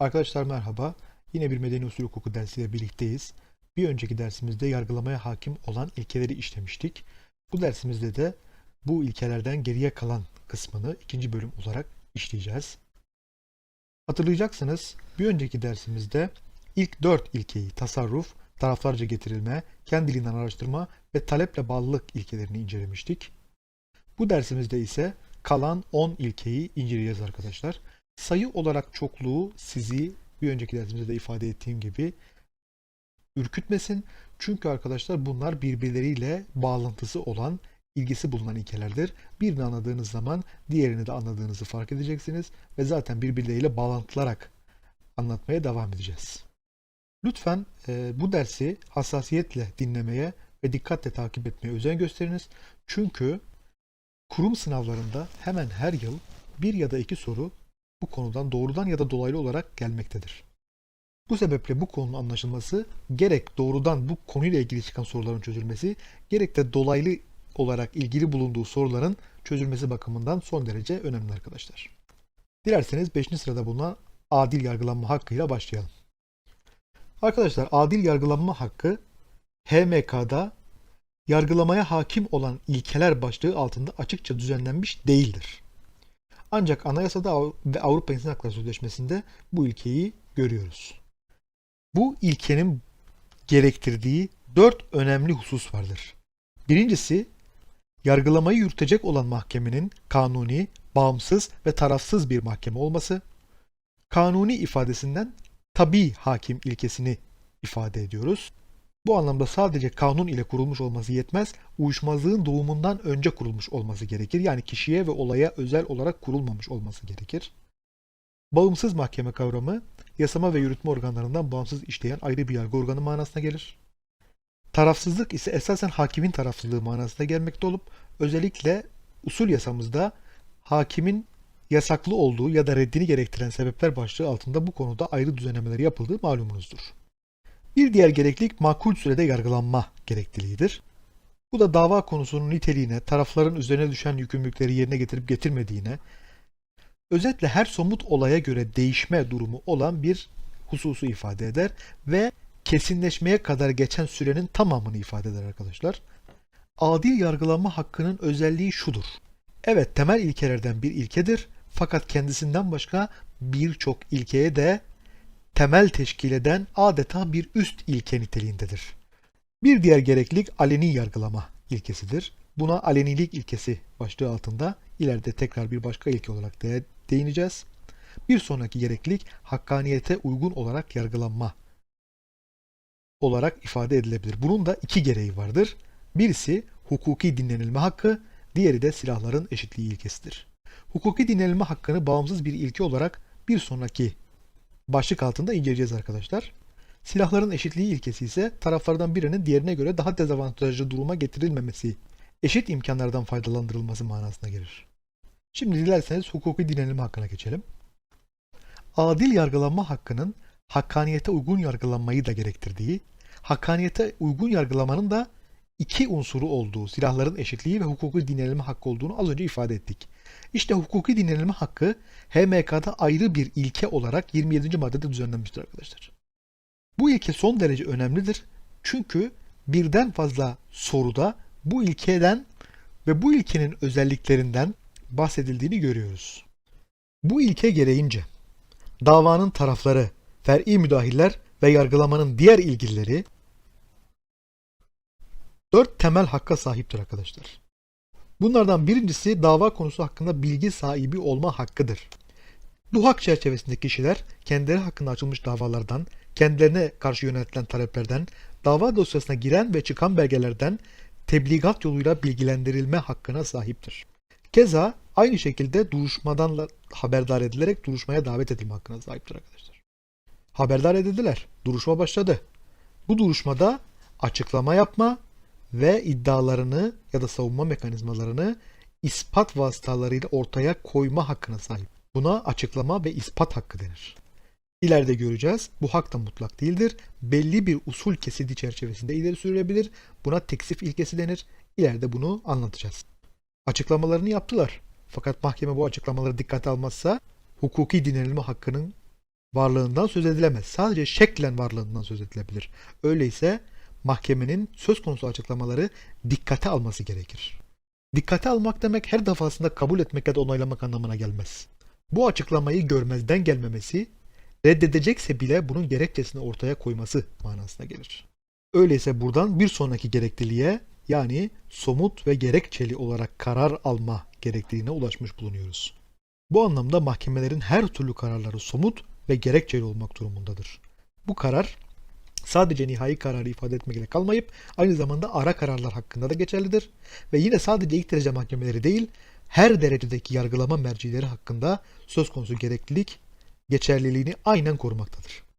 Arkadaşlar merhaba. Yine bir medeni usul hukuku dersiyle birlikteyiz. Bir önceki dersimizde yargılamaya hakim olan ilkeleri işlemiştik. Bu dersimizde de bu ilkelerden geriye kalan kısmını ikinci bölüm olarak işleyeceğiz. Hatırlayacaksınız bir önceki dersimizde ilk dört ilkeyi tasarruf, taraflarca getirilme, kendiliğinden araştırma ve taleple bağlılık ilkelerini incelemiştik. Bu dersimizde ise kalan 10 ilkeyi inceleyeceğiz arkadaşlar. Sayı olarak çokluğu sizi bir önceki dersimizde de ifade ettiğim gibi ürkütmesin. Çünkü arkadaşlar bunlar birbirleriyle bağlantısı olan, ilgisi bulunan ilkelerdir. Birini anladığınız zaman diğerini de anladığınızı fark edeceksiniz ve zaten birbirleriyle bağlantılarak anlatmaya devam edeceğiz. Lütfen e, bu dersi hassasiyetle dinlemeye ve dikkatle takip etmeye özen gösteriniz. Çünkü kurum sınavlarında hemen her yıl bir ya da iki soru bu konudan doğrudan ya da dolaylı olarak gelmektedir. Bu sebeple bu konunun anlaşılması gerek doğrudan bu konuyla ilgili çıkan soruların çözülmesi gerek de dolaylı olarak ilgili bulunduğu soruların çözülmesi bakımından son derece önemli arkadaşlar. Dilerseniz 5. sırada bulunan adil yargılanma hakkıyla başlayalım. Arkadaşlar adil yargılanma hakkı HMK'da yargılamaya hakim olan ilkeler başlığı altında açıkça düzenlenmiş değildir. Ancak anayasada ve Avrupa İnsan Hakları Sözleşmesi'nde bu ilkeyi görüyoruz. Bu ilkenin gerektirdiği dört önemli husus vardır. Birincisi, yargılamayı yürütecek olan mahkemenin kanuni, bağımsız ve tarafsız bir mahkeme olması. Kanuni ifadesinden tabi hakim ilkesini ifade ediyoruz. Bu anlamda sadece kanun ile kurulmuş olması yetmez, uyuşmazlığın doğumundan önce kurulmuş olması gerekir. Yani kişiye ve olaya özel olarak kurulmamış olması gerekir. Bağımsız mahkeme kavramı, yasama ve yürütme organlarından bağımsız işleyen ayrı bir yargı organı manasına gelir. Tarafsızlık ise esasen hakimin tarafsızlığı manasına gelmekte olup, özellikle usul yasamızda hakimin yasaklı olduğu ya da reddini gerektiren sebepler başlığı altında bu konuda ayrı düzenlemeler yapıldığı malumunuzdur. Bir diğer gereklilik makul sürede yargılanma gerekliliğidir. Bu da dava konusunun niteliğine, tarafların üzerine düşen yükümlülükleri yerine getirip getirmediğine, özetle her somut olaya göre değişme durumu olan bir hususu ifade eder ve kesinleşmeye kadar geçen sürenin tamamını ifade eder arkadaşlar. Adil yargılanma hakkının özelliği şudur. Evet temel ilkelerden bir ilkedir fakat kendisinden başka birçok ilkeye de temel teşkil eden adeta bir üst ilke niteliğindedir. Bir diğer gereklilik aleni yargılama ilkesidir. Buna alenilik ilkesi başlığı altında ileride tekrar bir başka ilke olarak de değineceğiz. Bir sonraki gereklilik hakkaniyete uygun olarak yargılanma olarak ifade edilebilir. Bunun da iki gereği vardır. Birisi hukuki dinlenilme hakkı, diğeri de silahların eşitliği ilkesidir. Hukuki dinlenilme hakkını bağımsız bir ilke olarak bir sonraki başlık altında inceleyeceğiz arkadaşlar. Silahların eşitliği ilkesi ise taraflardan birinin diğerine göre daha dezavantajlı duruma getirilmemesi, eşit imkanlardan faydalandırılması manasına gelir. Şimdi dilerseniz hukuki dinlenilme hakkına geçelim. Adil yargılanma hakkının hakkaniyete uygun yargılanmayı da gerektirdiği, hakkaniyete uygun yargılamanın da iki unsuru olduğu, silahların eşitliği ve hukuki dinlenilme hakkı olduğunu az önce ifade ettik. İşte hukuki dinlenilme hakkı HMK'da ayrı bir ilke olarak 27. maddede düzenlenmiştir arkadaşlar. Bu ilke son derece önemlidir. Çünkü birden fazla soruda bu ilkeden ve bu ilkenin özelliklerinden bahsedildiğini görüyoruz. Bu ilke gereğince davanın tarafları, fer'i müdahiller ve yargılamanın diğer ilgilileri dört temel hakka sahiptir arkadaşlar. Bunlardan birincisi dava konusu hakkında bilgi sahibi olma hakkıdır. Bu hak çerçevesinde kişiler kendileri hakkında açılmış davalardan, kendilerine karşı yöneltilen taleplerden, dava dosyasına giren ve çıkan belgelerden tebligat yoluyla bilgilendirilme hakkına sahiptir. Keza aynı şekilde duruşmadan haberdar edilerek duruşmaya davet edilme hakkına sahiptir arkadaşlar. Haberdar edildiler. Duruşma başladı. Bu duruşmada açıklama yapma ve iddialarını ya da savunma mekanizmalarını ispat vasıtalarıyla ortaya koyma hakkına sahip. Buna açıklama ve ispat hakkı denir. İleride göreceğiz. Bu hak da mutlak değildir. Belli bir usul kesidi çerçevesinde ileri sürülebilir. Buna teksif ilkesi denir. İleride bunu anlatacağız. Açıklamalarını yaptılar. Fakat mahkeme bu açıklamaları dikkate almazsa hukuki dinlenilme hakkının varlığından söz edilemez. Sadece şeklen varlığından söz edilebilir. Öyleyse mahkemenin söz konusu açıklamaları dikkate alması gerekir. Dikkate almak demek her defasında kabul etmek ya da onaylamak anlamına gelmez. Bu açıklamayı görmezden gelmemesi, reddedecekse bile bunun gerekçesini ortaya koyması manasına gelir. Öyleyse buradan bir sonraki gerekliliğe yani somut ve gerekçeli olarak karar alma gerekliliğine ulaşmış bulunuyoruz. Bu anlamda mahkemelerin her türlü kararları somut ve gerekçeli olmak durumundadır. Bu karar sadece nihai kararı ifade etmekle kalmayıp aynı zamanda ara kararlar hakkında da geçerlidir. Ve yine sadece ilk derece mahkemeleri değil, her derecedeki yargılama mercileri hakkında söz konusu gereklilik geçerliliğini aynen korumaktadır.